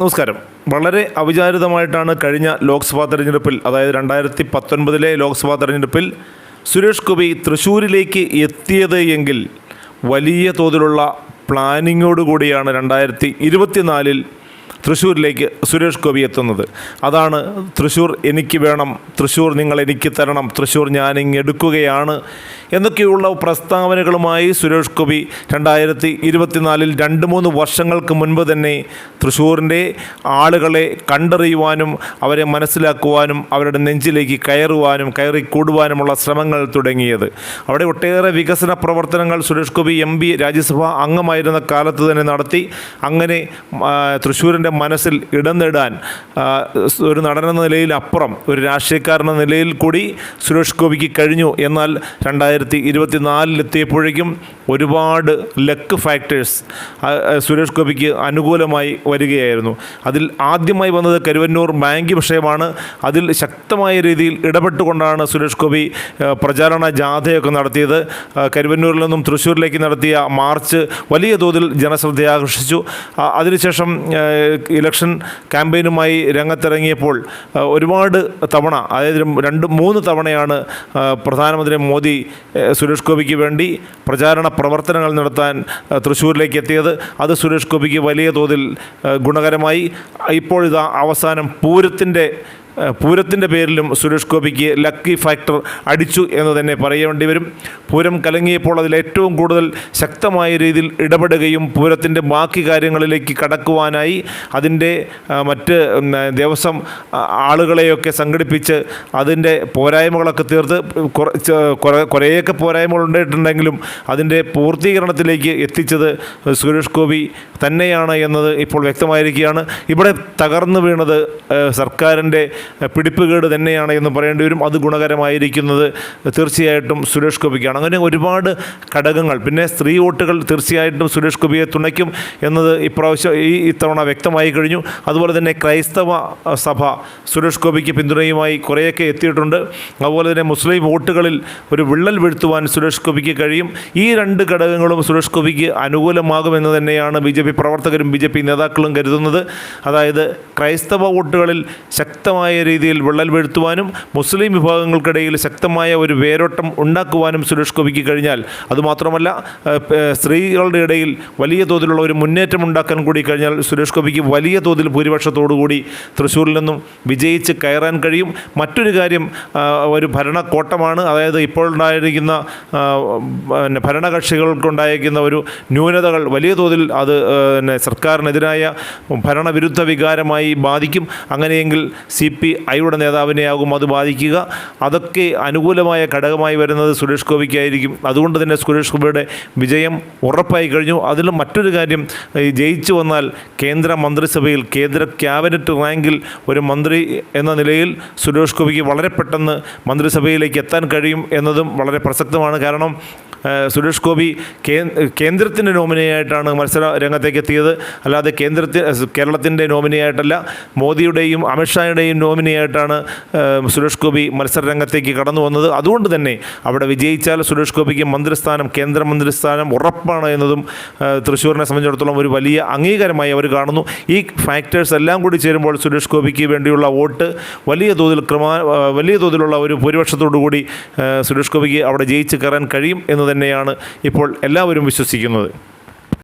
നമസ്കാരം. വളരെ അവിചാരിതമായിട്ടാണ് കഴിഞ്ഞ ലോക്സഭാ തെരഞ്ഞെടുപ്പിൽ അതായത് രണ്ടായിരത്തി പത്തൊൻപതിലെ ലോക്സഭാ തെരഞ്ഞെടുപ്പിൽ സുരേഷ് ഗോപി തൃശ്ശൂരിലേക്ക് എത്തിയത് എങ്കിൽ വലിയ തോതിലുള്ള പ്ലാനിങ്ങോടുകൂടിയാണ് രണ്ടായിരത്തി ഇരുപത്തിനാലിൽ തൃശ്ശൂരിലേക്ക് സുരേഷ് ഗോപി എത്തുന്നത്. അതാണ് തൃശ്ശൂർ എനിക്ക് വേണം തൃശ്ശൂർ നിങ്ങൾ എനിക്ക് തരണം തൃശ്ശൂർ ഞാനിങ്ങെടുക്കുകയാണ് എടുക്കുകയാണ് എന്നൊക്കെയുള്ള പ്രസ്താവനകളുമായി സുരേഷ് ഗോപി രണ്ടായിരത്തി ഇരുപത്തിനാലിൽ രണ്ട് മൂന്ന് വർഷങ്ങൾക്ക് മുൻപ് തന്നെ തൃശ്ശൂരിന്റെ ആളുകളെ കണ്ടറിയുവാനും അവരെ മനസ്സിലാക്കുവാനും അവരുടെ നെഞ്ചിലേക്ക് കയറുവാനും കയറി കൂടുവാനുമുള്ള ശ്രമങ്ങൾ തുടങ്ങിയത്. അവിടെ ഒട്ടേറെ വികസന പ്രവർത്തനങ്ങൾ സുരേഷ് ഗോപി എം പി രാജ്യസഭാ അംഗമായിരുന്ന കാലത്ത് തന്നെ നടത്തി. അങ്ങനെ തൃശ്ശൂരിന്റെ മനസ്സിൽ ഇടം നേടാൻ ഒരു നടനെന്ന നിലയിൽ അപ്പുറം ഒരു രാഷ്ട്രീയക്കാരെന്ന നിലയിൽ കൂടി സുരേഷ് ഗോപിക്ക് കഴിഞ്ഞു. എന്നാൽ രണ്ടായിരത്തി ഇരുപത്തിനാലിലെത്തിയപ്പോഴേക്കും ഒരുപാട് ലക്ക് ഫാക്ടേഴ്സ് സുരേഷ് ഗോപിക്ക് അനുകൂലമായി വരികയായിരുന്നു. അതിൽ ആദ്യമായി വന്നത് കരുവന്നൂർ ബാങ്ക് വിഷയമാണ്. അതിൽ ശക്തമായ രീതിയിൽ ഇടപെട്ടുകൊണ്ടാണ് സുരേഷ് ഗോപി പ്രചാരണ ജാഥയൊക്കെ നടത്തിയത്. കരുവന്നൂരിൽ നിന്നും തൃശ്ശൂരിലേക്ക് നടത്തിയ മാർച്ച് വലിയ തോതിൽ ജനശ്രദ്ധ ആകർഷിച്ചു. അതിനുശേഷം ഇലക്ഷൻ ക്യാമ്പയിനുമായി രംഗത്തിറങ്ങിയപ്പോൾ ഒരുപാട് തവണ അതായത് രണ്ട് മൂന്ന് തവണയാണ് പ്രധാനമന്ത്രി മോദി സുരേഷ് ഗോപിക്ക് വേണ്ടി പ്രചാരണ പ്രവർത്തനങ്ങൾ നടത്താൻ തൃശ്ശൂരിലേക്ക് എത്തിയത്. അത് സുരേഷ് ഗോപിക്ക് വലിയ തോതിൽ ഗുണകരമായി. ഇപ്പോഴിതാ അവസാനം പൂരത്തിന്റെ പൂരത്തിന്റെ പേരിലും സുരേഷ് ഗോപിക്ക് ലക്കി ഫാക്ടർ അടിച്ചു എന്ന് തന്നെ പറയേണ്ടി വരും. പൂരം കലങ്ങിയപ്പോൾ അതിൽ ഏറ്റവും കൂടുതൽ ശക്തമായ രീതിയിൽ ഇടപെടുകയും പൂരത്തിന്റെ ബാക്കി കാര്യങ്ങളിലേക്ക് കടക്കുവാനായി അതിന്റെ മറ്റ് ദിവസം ദേവസ്വം ആളുകളെയൊക്കെ സംഘടിപ്പിച്ച് അതിന്റെ പോരായ്മകളൊക്കെ തീർത്ത് കുറേയൊക്കെ പോരായ്മകൾ ഉണ്ടായിട്ടുണ്ടെങ്കിലും അതിന്റെ പൂർത്തീകരണത്തിലേക്ക് എത്തിച്ചത് സുരേഷ് ഗോപി തന്നെയാണ് എന്നത് ഇപ്പോൾ വ്യക്തമായിരിക്കുകയാണ്. ഇവിടെ തകർന്നു വീണത് സർക്കാരിന്റെ പിടിപ്പുകേട് തന്നെയാണ് എന്ന് പറയേണ്ടി വരും. അത് ഗുണകരമായിരിക്കുന്നത് തീർച്ചയായിട്ടും സുരേഷ് ഗോപിക്കാണ്. അങ്ങനെ ഒരുപാട് ഘടകങ്ങൾ പിന്നെ സ്ത്രീ വോട്ടുകൾ തീർച്ചയായിട്ടും സുരേഷ് ഗോപിയെ തുണയ്ക്കും എന്നത് ഇപ്രാവശ്യം ഈ ഇത്തവണ വ്യക്തമായി കഴിഞ്ഞു. അതുപോലെ തന്നെ ക്രൈസ്തവ സഭ സുരേഷ് ഗോപിക്ക് പിന്തുണയുമായി കുറേയൊക്കെ എത്തിയിട്ടുണ്ട്. അതുപോലെ തന്നെ മുസ്ലിം വോട്ടുകളിൽ ഒരു വിള്ളൽ വീഴ്ത്തുവാൻ സുരേഷ് ഗോപിക്ക് കഴിയും. ഈ രണ്ട് ഘടകങ്ങളും സുരേഷ് ഗോപിക്ക് അനുകൂലമാകുമെന്ന് തന്നെയാണ് ബി ജെ പി പ്രവർത്തകരും ബി ജെ പി നേതാക്കളും കരുതുന്നത്. അതായത് ക്രൈസ്തവ വോട്ടുകളിൽ ശക്തമായ രീതിയിൽ വിള്ളൽ വീഴ്ത്തുവാനും മുസ്ലിം വിഭാഗങ്ങൾക്കിടയിൽ ശക്തമായ ഒരു വേരോട്ടം ഉണ്ടാക്കുവാനും സുരേഷ് ഗോപിക്ക് കഴിഞ്ഞാൽ അതുമാത്രമല്ല സ്ത്രീകളുടെ ഇടയിൽ വലിയ തോതിലുള്ള ഒരു മുന്നേറ്റം ഉണ്ടാക്കാൻ കൂടി കഴിഞ്ഞാൽ സുരേഷ് ഗോപിക്ക് വലിയ തോതിൽ ഭൂരിപക്ഷത്തോടുകൂടി തൃശ്ശൂരിൽ നിന്നും വിജയിച്ച് കയറാൻ കഴിയും. മറ്റൊരു കാര്യം ഒരു ഭരണക്കോട്ടമാണ്. അതായത് ഇപ്പോൾ ഉണ്ടായിരിക്കുന്ന പിന്നെ ഭരണകക്ഷികൾക്കുണ്ടായിരിക്കുന്ന ഒരു ന്യൂനതകൾ വലിയ തോതിൽ അത് പിന്നെ സർക്കാരിനെതിരായ ഭരണവിരുദ്ധ വികാരമായി ബാധിക്കും. അങ്ങനെയെങ്കിൽ സി പി ഐയുടെ നേതാവിനെയാകും അത് ബാധിക്കുക. അതൊക്കെ അനുകൂലമായ ഘടകമായി വരുന്നത് സുരേഷ് ഗോപിക്കായിരിക്കും. അതുകൊണ്ട് തന്നെ സുരേഷ് ഗോപിയുടെ വിജയം ഉറപ്പായി കഴിഞ്ഞു. അതിലും മറ്റൊരു കാര്യം ജയിച്ചു വന്നാൽ കേന്ദ്ര മന്ത്രിസഭയിൽ കേന്ദ്ര ക്യാബിനറ്റ് റാങ്കിൽ ഒരു മന്ത്രി എന്ന നിലയിൽ സുരേഷ് ഗോപിക്ക് വളരെ പെട്ടെന്ന് മന്ത്രിസഭയിലേക്ക് എത്താൻ കഴിയും എന്നതും വളരെ പ്രസക്തമാണ്. കാരണം സുരേഷ് ഗോപി കേന്ദ്രത്തിന്റെ നോമിനിയായിട്ടാണ് മത്സര രംഗത്തേക്ക് എത്തിയത്. അല്ലാതെ കേന്ദ്രത്തിൽ കേരളത്തിന്റെ നോമിനിയായിട്ടല്ല മോദിയുടെയും അമിത്ഷായുടെയും നോമിനിയായിട്ടാണ് സുരേഷ് ഗോപി മത്സര രംഗത്തേക്ക് കടന്നു വന്നത്. അതുകൊണ്ട് തന്നെ അവിടെ വിജയിച്ചാൽ സുരേഷ് ഗോപിക്ക് മന്ത്രിസ്ഥാനം കേന്ദ്രമന്ത്രിസ്ഥാനം ഉറപ്പാണ് എന്നതും തൃശ്ശൂരിനെ സംബന്ധിച്ചിടത്തോളം ഒരു വലിയ അംഗീകാരമായി അവർ കാണുന്നു. ഈ ഫാക്ടേഴ്സ് എല്ലാം കൂടി ചേരുമ്പോൾ സുരേഷ് ഗോപിക്ക് വേണ്ടിയുള്ള വോട്ട് വലിയ തോതിൽ ക്രമാ വലിയ തോതിലുള്ള ഒരു ഭൂരിപക്ഷത്തോടു കൂടി സുരേഷ് ഗോപിക്ക് അവിടെ ജയിച്ച് കയറാൻ കഴിയും എന്ന് തന്നെയാണ് ഇപ്പോൾ എല്ലാവരും വിശ്വസിക്കുന്നത്.